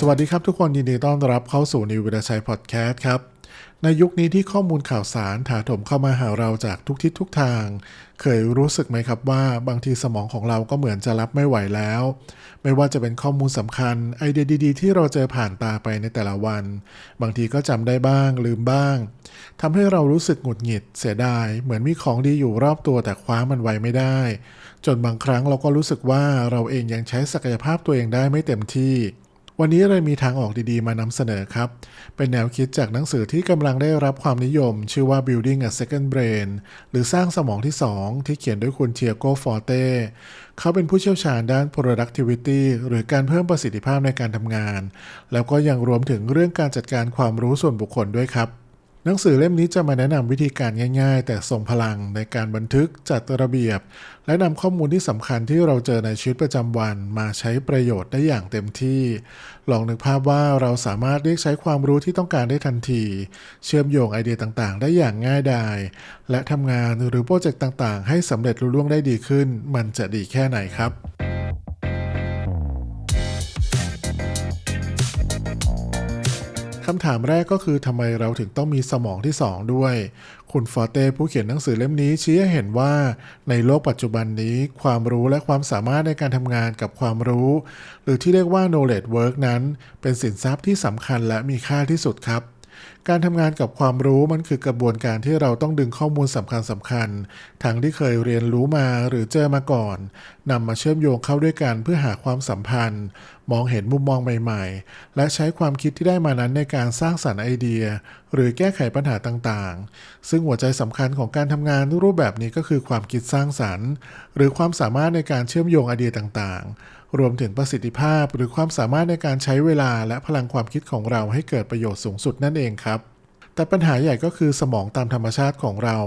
สวัสดีครับทุกคนยินดีต้อนรับเข้าสู่นิววิทยชัยพอดแคสต์ครับ ในยุคนี้ที่ข้อมูลข่าวสารถาโถมเข้ามาหาเราจากทุกทิศทุกทาง เคยรู้สึกไหมครับว่าบางทีสมองของเราก็เหมือนจะรับไม่ไหวแล้ว ไม่ว่าจะเป็นข้อมูลสำคัญไอเดียดีๆ ที่เราเจอผ่านตาไปในแต่ละวัน บางทีก็จำได้บ้าง ลืมบ้างทำให้เรารู้สึกหงุดหงิดเสียดาย เหมือนมีของดีอยู่รอบตัวแต่คว้ามันไว้ไม่ได้ จนบางครั้งเราก็รู้สึกว่าเราเองยังใช้ศักยภาพตัวเองได้ไม่เต็มที่ วันนี้เรามีทางออกดีๆมานำเสนอครับ เป็นแนวคิดจากหนังสือที่กำลังได้รับความนิยม ชื่อว่า Building a Second Brain หรือสร้างสมองที่ 2 ที่เขียนด้วยคุณเทียโกฟอร์เต้เขาเป็นผู้เชี่ยวชาญด้าน productivity หรือการเพิ่มประสิทธิภาพในการทำงาน แล้วก็ยังรวมถึงเรื่องการจัดการความรู้ส่วนบุคคลด้วยครับ หนังสือเล่มนี้จะมาแนะนำวิธีการง่าย ๆ แต่ทรงพลังในการบันทึกจัดระเบียบ และนำข้อมูลที่สำคัญที่เราเจอในชีวิตประจำวันมาใช้ประโยชน์ได้อย่างเต็มที่ ลองนึกภาพว่าเราสามารถเรียกใช้ความรู้ที่ต้องการได้ทันที เชื่อมโยงไอเดียต่างๆ ได้อย่างง่ายดายและทำงานหรือโปรเจกต์ต่างๆ ให้สำเร็จรุ่ล่วงได้ดีขึ้น มันจะดีแค่ไหนครับ คำถามแรกก็คือทำไมเราถึงต้องมีสมองที่ 2 ด้วย คุณฟอร์เต้ผู้เขียนหนังสือเล่มนี้ชี้ให้เห็นว่า ในโลกปัจจุบันนี้ ความรู้และความสามารถในการทำงานกับความรู้ หรือที่เรียกว่า knowledge work นั้น เป็นสินทรัพย์ที่สำคัญและมีค่าที่สุดครับ การทำงานกับความรู้มันคือกระบวนการที่เราต้องดึงข้อมูลสำคัญสำคัญทั้งที่เคยเรียนรู้มาหรือเจอมาก่อนนำมาเชื่อมโยงเข้าด้วยกันเพื่อหาความสัมพันธ์ มองเห็นมุมมองใหม่ๆ และใช้ความคิดที่ได้มานั้นในการสร้างสรรค์ไอเดีย หรือแก้ไขปัญหาต่างๆ ซึ่งหัวใจสำคัญของการทำงานรูปแบบนี้ก็คือความคิดสร้างสรรค์ หรือความสามารถในการเชื่อมโยงไอเดียต่างๆ รวมถึงประสิทธิภาพหรือความสามารถในการใช้เวลาและพลังความคิดของเราให้เกิดประโยชน์สูงสุดนั่นเองครับ แต่ปัญหาใหญ่ก็คือสมองตามธรรมชาติของเรา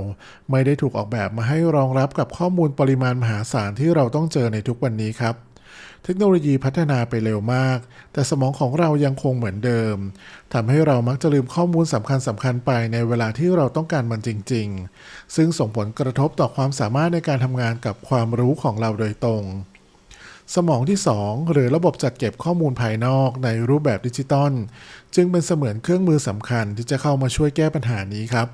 ไม่ได้ถูกออกแบบมาให้รองรับกับข้อมูลปริมาณมหาศาลที่เราต้องเจอในทุกวันนี้ครับเทคโนโลยีพัฒนาไปเร็วมาก แต่สมองของเรายังคงเหมือนเดิม ทำให้เรามักจะลืมข้อมูลสำคัญสำคัญไปในเวลาที่เราต้องการมันจริง ๆ ซึ่งส่งผลกระทบต่อความสามารถในการทำงานกับความรู้ของเราโดยตรง สมองที่ 2 หรือระบบจัดเก็บข้อมูลภายนอกในรูปแบบดิจิตอลจึงเป็นเสมือนเครื่องมือสำคัญที่จะเข้ามาช่วยแก้ปัญหานี้ครับ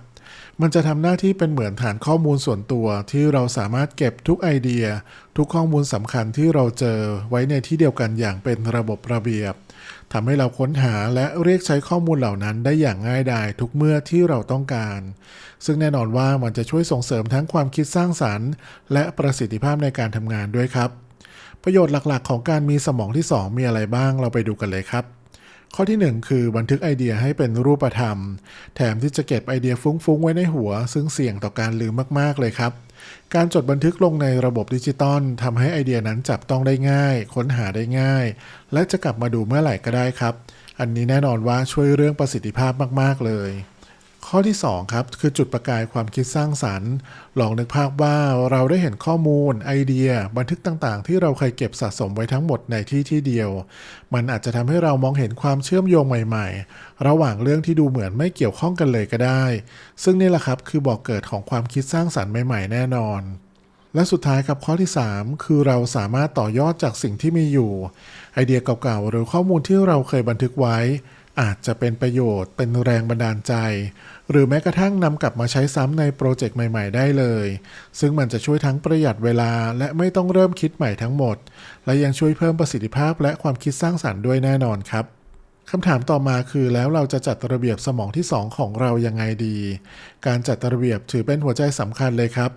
มันจะทำหน้าที่เป็นเหมือนฐานข้อมูลส่วนตัว ที่เราสามารถเก็บทุกไอเดีย ทุกข้อมูลสำคัญที่เราเจอไว้ในที่เดียวกันอย่างเป็นระบบระเบียบทำให้เราค้นหาและเรียกใช้ข้อมูลเหล่านั้นได้อย่างง่ายดายทุกเมื่อที่เราต้องการ ซึ่งแน่นอนว่ามันจะช่วยส่งเสริมทั้งความคิดสร้างสรรค์ และประสิทธิภาพในการทำงานด้วยครับ ประโยชน์หลักๆ ของการมีสมองที่ 2 มีอะไรบ้างเราไปดูกันเลยครับ ข้อที่ 1 คือบันทึกไอเดียให้เป็นรูปธรรม แถมที่จะเก็บไอเดียฟุ้งๆ ไว้ในหัว ซึ่งเสี่ยงต่อการลืมมากๆเลยครับ การจดบันทึกลงในระบบดิจิตอลทำให้ไอเดียนั้นจับต้องได้ง่าย ค้นหาได้ง่าย และจะกลับมาดูเมื่อไหร่ก็ได้ครับ อันนี้แน่นอนว่าช่วยเรื่องประสิทธิภาพมากๆเลย ข้อที่ 2 ครับ คือจุดประกายความคิดสร้างสรรค์ ลองนึกภาพว่าเราได้เห็นข้อมูล ไอเดีย บันทึกต่างๆ ที่เราเคยเก็บสะสมไว้ทั้งหมดในที่ที่เดียว มันอาจจะทำให้เรามองเห็นความเชื่อมโยงใหม่ๆ ระหว่างเรื่องที่ดูเหมือนไม่เกี่ยวข้องกันเลยก็ได้ ซึ่งนี่แหละครับคือบอกเกิดของความคิดสร้างสรรค์ใหม่ๆ แน่นอนและสุดท้ายครับข้อที่ 3 คือเราสามารถต่อยอดจากสิ่งที่มีอยู่ ไอเดียเก่าๆ หรือข้อมูลที่เราเคยบันทึกไว้ อาจจะเป็นประโยชน์เป็นแรงบันดาลใจ หรือแม้กระทั่งนำกลับมาใช้ซ้ำในโปรเจกต์ใหม่ ๆ ได้เลย ซึ่งมันจะช่วยทั้งประหยัดเวลาและไม่ต้องเริ่มคิดใหม่ทั้งหมด และยังช่วยเพิ่มประสิทธิภาพและความคิดสร้างสรรค์ด้วยแน่นอนครับคำถามต่อมาคือแล้วเราจะจัดระเบียบสมองที่ 2 ของเรายังไงดี การจัดระเบียบถือเป็นหัวใจสำคัญเลยครับ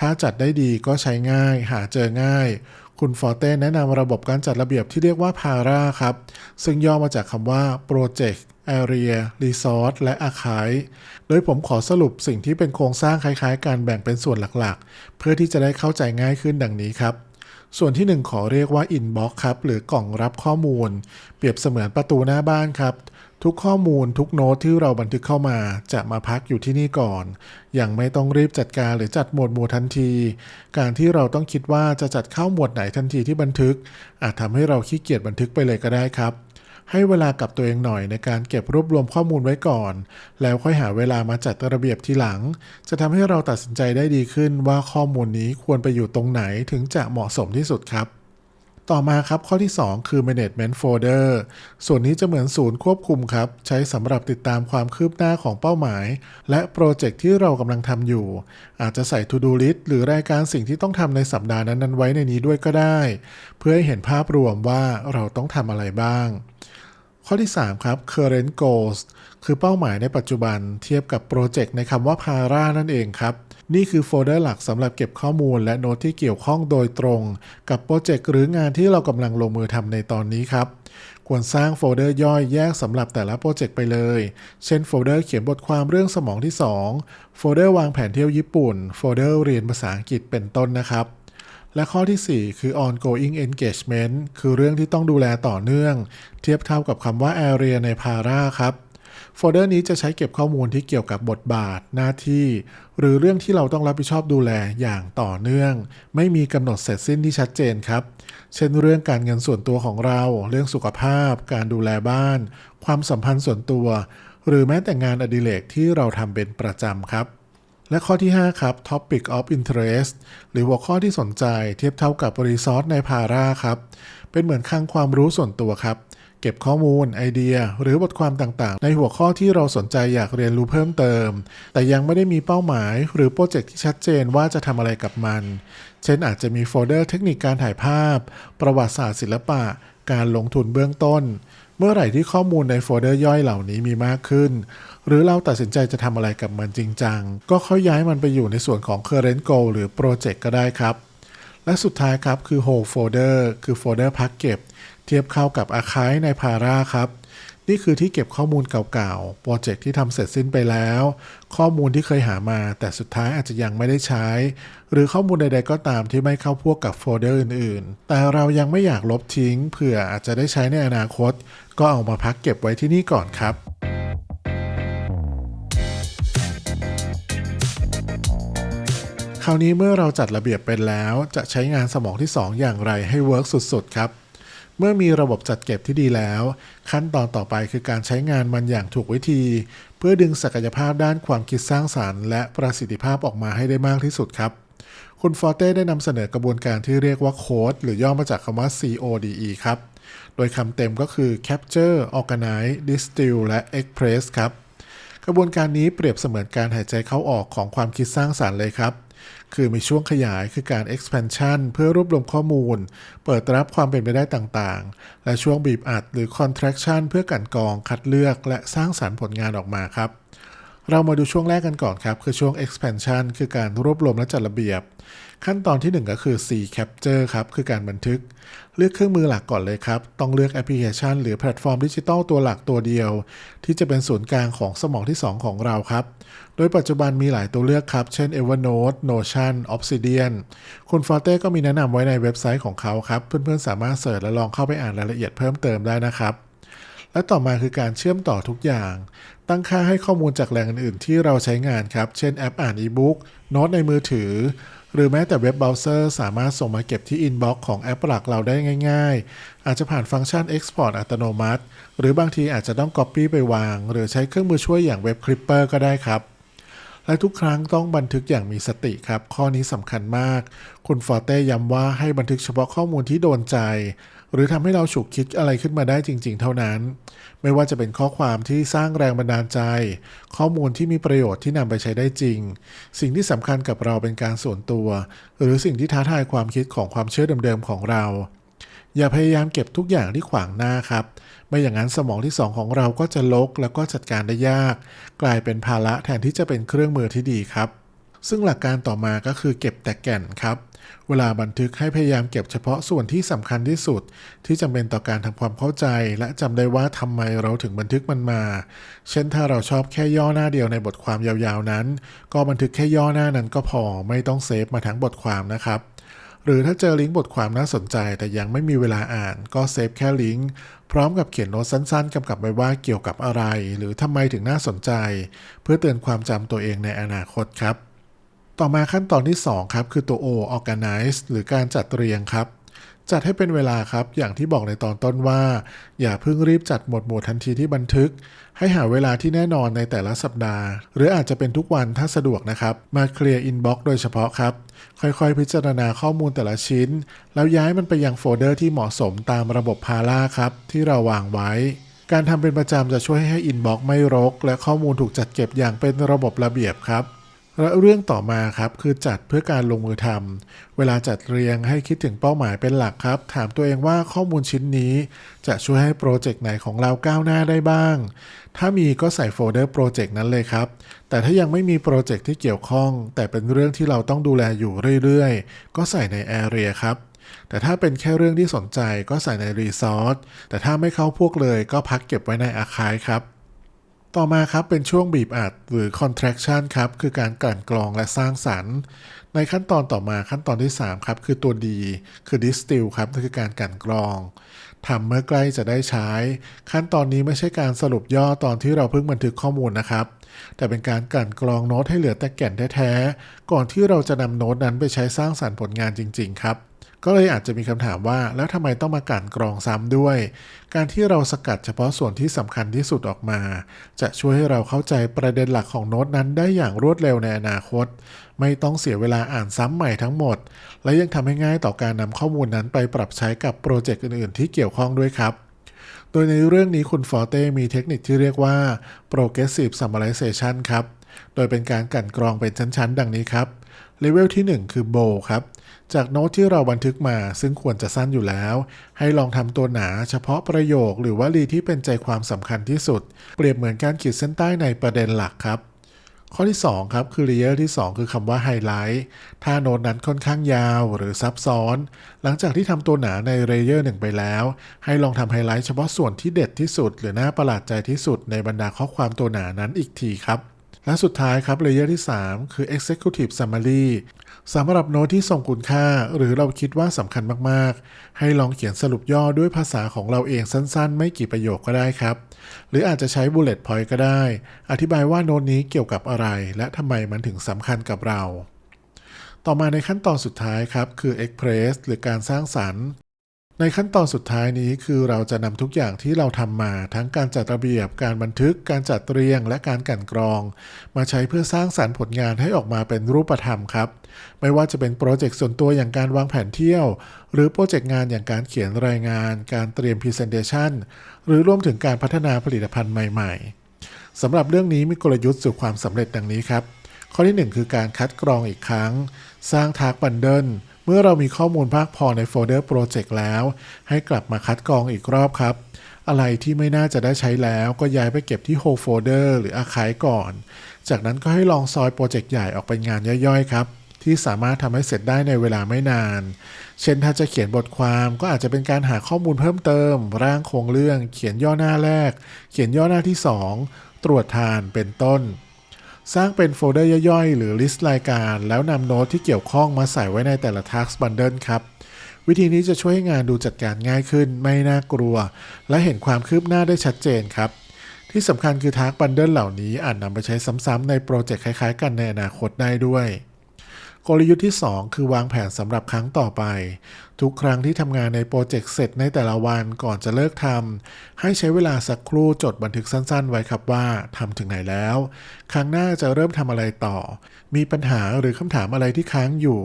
ถ้าจัดได้ดีก็ใช้ง่าย หาเจอง่าย คุณฟอร์เต้แนะนำระบบการจัดระเบียบที่เรียกว่า PARA ครับ ซึ่งย่อมาจากคำว่า Project Area Resource และ Archive โดยผมขอสรุปสิ่งที่เป็นโครงสร้างคล้ายๆ การแบ่งเป็นส่วนหลักๆ เพื่อที่จะได้เข้าใจง่ายขึ้นดังนี้ครับส่วนที่ 1 ขอเรียกว่า Inbox ครับ หรือกล่องรับข้อมูล เปรียบเสมือนประตูหน้าบ้านครับ ทุกข้อมูลทุกโน้ตที่เราบันทึกเข้ามาจะมาพักอยู่ที่นี่ก่อน ยังไม่ต้องรีบจัดการหรือจัดหมวดหมู่ทันที การที่เราต้องคิดว่าจะจัดเข้าหมวดไหนทันทีที่บันทึก อาจทำให้เราขี้เกียจบันทึกไปเลยก็ได้ครับ ให้เวลากับตัวเองหน่อยในการเก็บรวบรวมข้อมูลไว้ก่อน แล้วค่อยหาเวลามาจัดระเบียบทีหลัง จะทำให้เราตัดสินใจได้ดีขึ้นว่าข้อมูลนี้ควรไปอยู่ตรงไหนถึงจะเหมาะสมที่สุดครับ ต่อมาครับข้อที่ 2 คือ management folder ส่วนนี้จะเหมือนศูนย์ควบคุมครับ ใช้สำหรับติดตามความคืบหน้าของเป้าหมาย และโปรเจกต์ที่เรากำลังทำอยู่ อาจจะใส่ to do list หรือรายการสิ่งที่ต้องทำในสัปดาห์นั้นๆไว้ในนี้ด้วยก็ได้ เพื่อให้เห็นภาพรวมว่าเราต้องทำอะไรบ้าง ข้อที่ 3 ครับ current goals คือเป้าหมายในปัจจุบันเทียบกับโปรเจกต์ในคำว่า para นั่นเองครับ นี่คือโฟลเดอร์หลักสำหรับเก็บข้อมูลและโน้ตที่เกี่ยวข้องโดยตรง กับโปรเจกต์หรืองานที่เรากำลังลงมือทำในตอนนี้ครับ ควรสร้างโฟลเดอร์ย่อยแยกสำหรับแต่ละโปรเจกต์ไปเลย เช่นโฟลเดอร์เขียนบทความเรื่องสมองที่ 2 โฟลเดอร์วางแผนเที่ยวญี่ปุ่น โฟลเดอร์เรียนภาษาอังกฤษเป็นต้นนะครับ และข้อที่ 4 คือ ongoing engagement คือเรื่องที่ต้องดูแลต่อเนื่อง เทียบเท่ากับคำว่า area ใน para ครับโฟลเดอร์นี้จะใช้เก็บข้อมูลที่เกี่ยวกับบทบาทหน้าที่ หรือเรื่องที่เราต้องรับผิดชอบดูแลอย่างต่อเนื่อง ไม่มีกำหนดเสร็จสิ้นที่ชัดเจนครับ เช่นเรื่องการเงินส่วนตัวของเรา เรื่องสุขภาพ การดูแลบ้าน ความสัมพันธ์ส่วนตัว หรือแม้แต่งานอดิเรกที่เราทำเป็นประจำครับ และข้อที่ 5 ครับ Topic of Interest หรือหัวข้อที่สนใจเทียบเท่ากับ Resource ใน Para ครับ เป็นเหมือนคลังความรู้ส่วนตัวครับ เก็บข้อมูล ไอเดีย หรือบทความต่างๆ ในหัวข้อที่เราสนใจอยากเรียนรู้เพิ่มเติม แต่ยังไม่ได้มีเป้าหมาย หรือโปรเจกต์ที่ชัดเจนว่าจะทำอะไรกับมัน เช่นอาจจะมีโฟลเดอร์เทคนิคการถ่ายภาพ ประวัติศาสตร์ศิลปะ การลงทุนเบื้องต้น เมื่อไหร่ที่ข้อมูลในโฟลเดอร์ย่อยเหล่านี้มีมากขึ้น หรือเราตัดสินใจจะทำอะไรกับมันจริงจัง ก็ค่อยย้ายมันไปอยู่ในส่วนของ current goal หรือโปรเจกต์ก็ได้ครับ และสุดท้ายครับคือ whole folder คือโฟลเดอร์พักเก็บ เทียบเข้ากับ archive ใน para ครับนี่คือที่เก็บข้อมูลเก่าๆ โปรเจกต์ที่ทำเสร็จสิ้นไปแล้ว ข้อมูลที่เคยหามา แต่สุดท้ายอาจจะยังไม่ได้ใช้ หรือข้อมูลใดๆก็ตามที่ไม่เข้าพวกกับโฟลเดอร์อื่นๆ แต่เรายังไม่อยากลบทิ้ง เผื่ออาจจะได้ใช้ในอนาคต ก็เอามาพักเก็บไว้ที่นี่ก่อนครับ คราวนี้เมื่อเราจัดระเบียบเป็นแล้ว จะใช้งานสมองที่ 2 อย่างไรให้เวิร์กสุดๆ ครับ เมื่อมีระบบจัดเก็บที่ดีแล้ว ขั้นตอนต่อไปคือการใช้งานมันอย่างถูกวิธี เพื่อดึงศักยภาพด้านความคิดสร้างสารรค์ และประสิทธิภาพออกมาให้ได้มากที่สุดครับ คุณฟอร์เต้ได้นำเสนอกระบวนการที่เรียกว่าโค้ดหรือย่อมาจากคำว่า CODE ครับ โดยคำเต็มก็คือ Capture Organize Distill และ Express ครับกระบวนการนี้เปรียบเสมือนการหายใจเข้าออกของความคิดสร้างสารรค์เลยครับ คือมีช่วงขยายคือการ expansion เพื่อรวบรวมข้อมูล เปิดรับความเป็นไปได้ต่างๆ และช่วงบีบอัดหรือ contraction เพื่อกันกรองคัดเลือกและสร้างสารรค์ผลงานออกมาครับ เรามาดูช่วงแรกกันก่อนครับ คือช่วง expansion คือการรวบรวมและจัดระเบียบ ขั้นตอนที่ 1 ก็คือ C capture ครับ คือการบันทึก เลือกเครื่องมือหลักก่อนเลยครับ ต้องเลือกแอปพลิเคชัน หรือแพลตฟอร์มดิจิทัลตัวหลักตัวเดียว ที่จะเป็นศูนย์กลางของสมองที่ 2 ของเราครับ โดยปัจจุบันมีหลายตัวเลือกครับ เช่น Evernote Notion Obsidian คุณฟอร์เต้ก็มีแนะนำไว้ในเว็บไซต์ของเขาครับ เพื่อนๆสามารถเสิร์ชและลองเข้าไปอ่านรายละเอียดเพิ่มเติมได้นะครับและต่อมาคือการเชื่อมต่อทุกอย่าง ตั้งค่าให้ข้อมูลจากแหล่งอื่นๆที่เราใช้งานครับ เช่นแอปอ่านอีบุ๊กโน้ตในมือถือ หรือแม้แต่เว็บเบราว์เซอร์สามารถส่งมาเก็บที่อินบ็อกซ์ของแอปหลักเราได้ง่าย ๆ อาจจะผ่านฟังก์ชัน Export อัตโนมัติ หรือบางทีอาจจะต้อง Copy ไปวาง หรือใช้เครื่องมือช่วยอย่างเว็บ Clipper ก็ได้ครับ และทุกครั้งต้องบันทึกอย่างมีสติครับ ข้อนี้สำคัญมาก คุณฟอร์เต้ย้ำว่าให้บันทึกเฉพาะข้อมูลที่โดนใจ หรือทำให้เราฉุกคิดอะไรขึ้นมาได้จริง ๆ เท่านั้น ไม่ว่าจะเป็นข้อความที่สร้างแรงบันดาลใจ ข้อมูลที่มีประโยชน์ที่นำไปใช้ได้จริง สิ่งที่สำคัญกับเราเป็นการส่วนตัว หรือสิ่งที่ท้าทายความคิดของความเชื่อเดิมๆของเรา อย่าพยายามเก็บทุกอย่างที่ขวางหน้าครับ ไม่อย่างนั้นสมองที่สองของเราก็จะลกแล้วก็จัดการได้ยาก กลายเป็นภาระแทนที่จะเป็นเครื่องมือที่ดีครับ ซึ่งหลักการต่อมาก็คือเก็บแต่แก่นครับ เวลาบันทึกให้พยายามเก็บเฉพาะส่วนที่สำคัญที่สุด ที่จำเป็นต่อการทำความเข้าใจ และจำได้ว่าทำไมเราถึงบันทึกมันมา เช่นถ้าเราชอบแค่ย่อหน้าเดียวในบทความยาวๆนั้น ก็บันทึกแค่ย่อหน้านั้นก็พอไม่ต้องเซฟมาทั้งบทความนะครับหรือถ้าเจอลิงก์บทความน่าสนใจแต่ยังไม่มีเวลาอ่านก็เซฟแค่ลิงก์พร้อมกับเขียนโน้ตสั้นๆกำกับไว้ว่าเกี่ยวกับอะไร หรือทำไมถึงน่าสนใจ เพื่อเตือนความจำตัวเองในอนาคตครับ ต่อมาขั้นตอนที่ 2 ครับ คือตัว O organize หรือการจัดเรียงครับจัดให้เป็นเวลาครับ อย่างที่บอกในตอนต้นว่า อย่าเพิ่งรีบจัดหมวดหมู่ทันทีที่บันทึก ให้หาเวลาที่แน่นอนในแต่ละสัปดาห์ หรืออาจจะเป็นทุกวันถ้าสะดวกนะครับ มาเคลียร์อินบ็อกซ์โดยเฉพาะครับ ค่อยๆ พิจารณาข้อมูลแต่ละชิ้น แล้วย้ายมันไปยังโฟลเดอร์ที่เหมาะสมตามระบบพาร่าครับ ที่เราวางไว้ การทำเป็นประจำจะช่วยให้อินบ็อกซ์ไม่รก และข้อมูลถูกจัดเก็บอย่างเป็นระบบระเบียบครับ และเรื่องต่อมาครับคือจัดเพื่อการลงมือทำเวลาจัดเรียงให้คิดถึงเป้าหมายเป็นหลักครับ ถามตัวเองว่าข้อมูลชิ้นนี้ จะช่วยให้โปรเจกต์ไหนของเราก้าวหน้าได้บ้าง ถ้ามีก็ใส่โฟลเดอร์โปรเจกต์นั้นเลยครับ แต่ถ้ายังไม่มีโปรเจกต์ที่เกี่ยวข้อง แต่เป็นเรื่องที่เราต้องดูแลอยู่เรื่อยๆ ก็ใส่ใน Area ครับแต่ถ้าเป็นแค่เรื่องที่สนใจก็ใส่ใน Resource แต่ถ้าไม่เข้าพวกเลยก็พักเก็บไว้ใน Archive ครับ ต่อมาครับเป็นช่วงบีบอัดหรือ contraction ครับคือการกลั่นกรองและสร้างสรรค์ ในขั้นตอนต่อมาขั้นตอนที่ 3 ครับ คือตัว D คือ distill ครับนั่นคือการกลั่นกรองทำเมื่อใกล้จะได้ใช้ ขั้นตอนนี้ไม่ใช่การสรุปย่อตอนที่เราเพิ่งบันทึกข้อมูลนะครับ แต่เป็นการกลั่นกรองโน้ตให้เหลือแต่แก่นแท้ๆก่อนที่เราจะนำโน้ตนั้นไปใช้สร้างสรรค์ผลงานจริง ๆ ครับ ก็เลยอาจจะมีคำถามว่าแล้วทำไมต้องมากันกรองซ้ำด้วย การที่เราสกัดเฉพาะส่วนที่สำคัญที่สุดออกมา จะช่วยให้เราเข้าใจประเด็นหลักของโน้ตนั้นได้อย่างรวดเร็วในอนาคต ไม่ต้องเสียเวลาอ่านซ้ำใหม่ทั้งหมด และยังทำให้ง่ายต่อการนำข้อมูลนั้นไปปรับใช้กับโปรเจกต์อื่นๆ ที่เกี่ยวข้องด้วยครับโดยในเรื่องนี้คุณฟอร์เต้มีเทคนิคที่เรียกว่า progressive summarization ครับ โดยเป็นการกั่นกรองเป็นชั้น ๆ ดังนี้ครับ เลเวลที่ 1 คือ bold ครับ จากโน้ตที่เราบันทึกมาซึ่งควรจะสั้นอยู่แล้ว ให้ลองทำตัวหนาเฉพาะประโยคหรือวลีที่เป็นใจความสำคัญที่สุด เปรียบเหมือนการขีดเส้นใต้ในประเด็นหลักครับ ข้อที่ 2 ครับคือเลเยอร์ที่ 2 คือคำว่าไฮไลท์ถ้าโน้ตนั้นค่อนข้างยาวหรือซับซ้อน หลังจากที่ทำตัวหนาในเลเยอร์หนึ่งไปแล้ว ให้ลองทำไฮไลท์เฉพาะส่วนที่เด็ดที่สุด หรือน่าประหลาดใจที่สุดในบรรดาข้อความตัวหนานั้นอีกทีครับ และสุดท้ายครับเลเยอร์ที่ 3 คือ Executive Summary สำหรับโน้ตที่ส่งคุณค่า หรือเราคิดว่าสำคัญมากๆ ให้ลองเขียนสรุปย่อด้วยภาษาของเราเองสั้นๆ ไม่กี่ประโยคก็ได้ครับ หรืออาจจะใช้ bullet point ก็ได้ อธิบายว่าโน้ตนี้เกี่ยวกับอะไร และทำไมมันถึงสำคัญกับเรา ต่อมาในขั้นตอนสุดท้ายครับ คือ express หรือการสร้างสรรค์ ในขั้นตอนสุดท้ายนี้คือเราจะนำทุกอย่างที่เราทำมาทั้งการจัดระเบียบ การบันทึก การจัดเรียง และการกันกรอง มาใช้เพื่อสร้างสรรค์ผลงานให้ออกมาเป็นรูปธรรมครับ ไม่ว่าจะเป็นโปรเจกต์ส่วนตัวอย่างการวางแผนเที่ยว หรือโปรเจกต์งานอย่างการเขียนรายงาน การเตรียม Presentation หรือรวมถึงการพัฒนาผลิตภัณฑ์ใหม่ๆสำหรับเรื่องนี้มีกลยุทธ์สู่ความสำเร็จดังนี้ครับ ข้อที่ 1 คือการคัดกรองอีกครั้ง สร้างทาร์กบันเดิล เมื่อเรามีข้อมูลมากพอในโฟลเดอร์โปรเจกต์แล้ว ให้กลับมาคัดกรองอีกรอบครับ อะไรที่ไม่น่าจะได้ใช้แล้วก็ย้ายไปเก็บที่ Whole Folder หรือ Archive ก่อน จากนั้นก็ให้ลองซอยโปรเจกต์ใหญ่ออกเป็นงานย่อยๆครับที่สามารถทำให้เสร็จได้ในเวลาไม่นาน เช่นถ้าจะเขียนบทความก็อาจจะเป็นการหาข้อมูลเพิ่มเติม ร่างโครงเรื่อง เขียนย่อหน้าแรก เขียนย่อหน้าที่ 2 ตรวจทานเป็นต้น สร้างเป็นโฟลเดอร์ย่อยๆ หรือลิสต์รายการ แล้วนำโน้ตที่เกี่ยวข้องมาใส่ไว้ในแต่ละ Task Bundle ครับ วิธีนี้จะช่วยให้งานดูจัดการง่ายขึ้น ไม่น่ากลัว และเห็นความคืบหน้าได้ชัดเจนครับ ที่สำคัญคือ Task Bundle เหล่านี้อาจนำไปใช้ซ้ำๆในโปรเจกต์คล้ายๆ กันในอนาคตได้ด้วย กลยุทธ์ที่ 2 คือวางแผนสำหรับครั้งต่อไป ทุกครั้งที่ทำงานในโปรเจกต์เสร็จในแต่ละวันก่อนจะเลิกทำให้ใช้เวลาสักครู่จดบันทึกสั้น ๆ ไว้ครับว่าทำถึงไหนแล้ว ครั้งหน้าจะเริ่มทำอะไรต่อ มีปัญหาหรือคำถามอะไรที่ค้างอยู่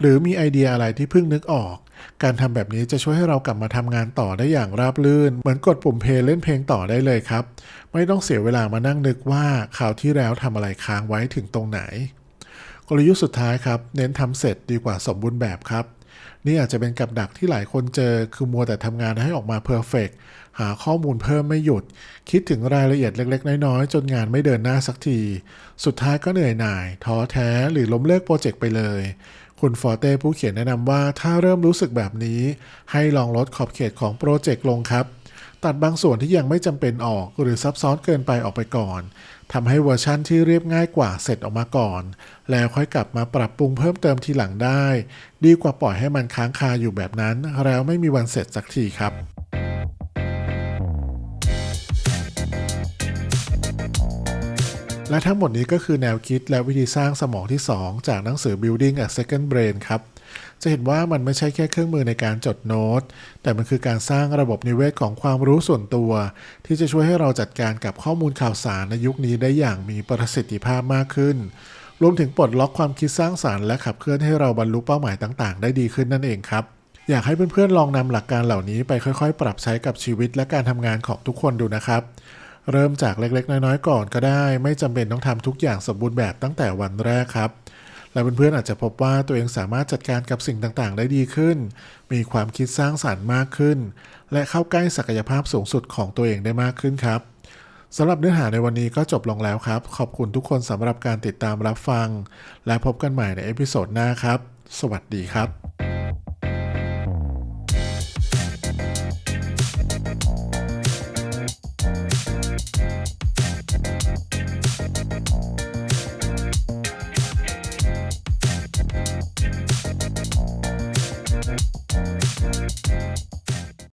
หรือมีไอเดียอะไรที่เพิ่งนึกออก การทำแบบนี้จะช่วยให้เรากลับมาทำงานต่อได้อย่างราบรื่น เหมือนกดปุ่มเพลย์เล่นเพลงต่อได้เลยครับ ไม่ต้องเสียเวลามานั่งนึกว่าคราวที่แล้วทำอะไรค้างไว้ถึงตรงไหน กลยุทธ์สุดท้ายครับ เน้นทำเสร็จดีกว่าสมบูรณ์แบบครับ นี่อาจจะเป็นกับดักที่หลายคนเจอ คือมัวแต่ทำงานให้ออกมาเพอร์เฟกหาข้อมูลเพิ่มไม่หยุด คิดถึงรายละเอียดเล็ก ๆ น้อยๆ จนงานไม่เดินหน้าสักที สุดท้ายก็เหนื่อยหน่าย ท้อแท้หรือล้มเลิกโปรเจกต์ไปเลย คุณฟอร์เต้ผู้เขียนแนะนำว่าถ้าเริ่มรู้สึกแบบนี้ ให้ลองลดขอบเขตของโปรเจกต์ลงครับ ตัดบางส่วนที่ยังไม่จำเป็นออกหรือซับซ้อนเกินไปออกไปก่อนทำให้เวอร์ชั่นที่เรียบง่ายกว่าเสร็จออกมาก่อน แล้วค่อยกลับมาปรับปรุงเพิ่มเติมทีหลังได้ ดีกว่าปล่อยให้มันค้างคาอยู่แบบนั้น แล้วไม่มีวันเสร็จสักทีครับและทั้งหมดนี้ก็คือแนวคิดและวิธีสร้างสมองที่ 2 จากหนังสือ Building a Second Brain ครับ จะเห็นว่ามันไม่ใช่แค่เครื่องมือในการจดโน้ต แต่มันคือการสร้างระบบนิเวศของความรู้ส่วนตัว ที่จะช่วยให้เราจัดการกับข้อมูลข่าวสารในยุคนี้ได้อย่างมีประสิทธิภาพมากขึ้น รวมถึงปลดล็อกความคิดสร้างสารรค์และขับเคลื่อนให้เราบรรลุเป้าหมายต่างๆ ได้ดีขึ้นนั่นเองครับอยากให้เพื่อนๆลองนำหลักการเหล่านี้ไปค่อยๆ ปรับใช้กับชีวิตและการทำงานของทุกคนดูนะครับ เริ่มจากเล็กๆ น้อยๆ ก่อนก็ได้ ไม่จำเป็นต้องทำทุกอย่างสมบูรณ์แบบตั้งแต่วันแรกครับ และเพื่อนๆอาจจะพบว่าตัวเองสามารถจัดการกับสิ่งต่างๆ ได้ดีขึ้น มีความคิดสร้างสรรค์มากขึ้น และเข้าใกล้ศักยภาพสูงสุดของตัวเองได้มากขึ้นครับสำหรับเนื้อหาในวันนี้ก็จบลงแล้วครับ ขอบคุณทุกคนสำหรับการติดตามรับฟัง และพบกันใหม่ในเอพิโซดหน้าครับ สวัสดีครับ